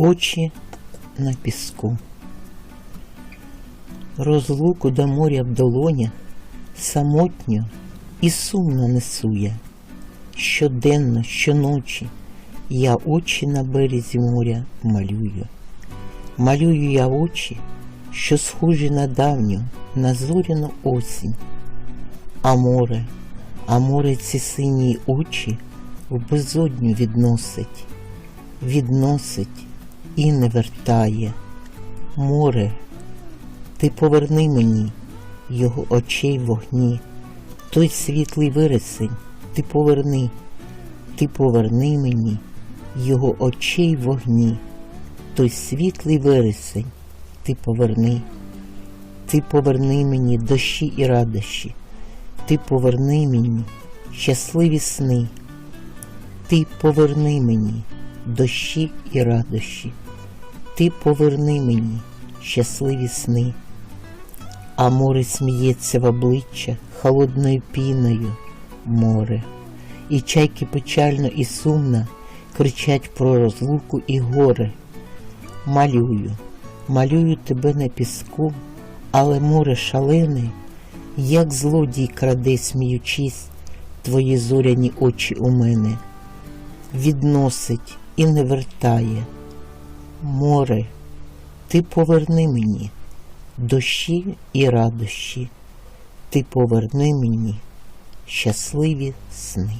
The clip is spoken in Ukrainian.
очі на піску. Розлуку до моря в долонях самотньо і сумно несу я. Щоденно, щоночі я очі на березі моря малюю. Малюю я очі, що схожі на давню, на зоряну осінь. А море, а море ці сині очі в безодню відносить, відносить і не вертає. Море, ти поверни мені його очей вогні, той світлий вересень, ти поверни, ти поверни мені його очей вогні, той світлий вересень, ти поверни, ти поверни мені дощі і радощі, ти поверни мені щасливі сни, ти поверни мені дощі і радощі, ти поверни мені щасливі сни. А море сміється в обличчя холодною піною море, і чайки печально і сумно кричать про розлуку і горе. Малюю, малюю тебе на піску, але море шалене, як злодій краде, сміючись, твої зоряні очі у мене, відносить і не вертає. Море, ти поверни мені дощі і радощі, ти поверни мені щасливі сни.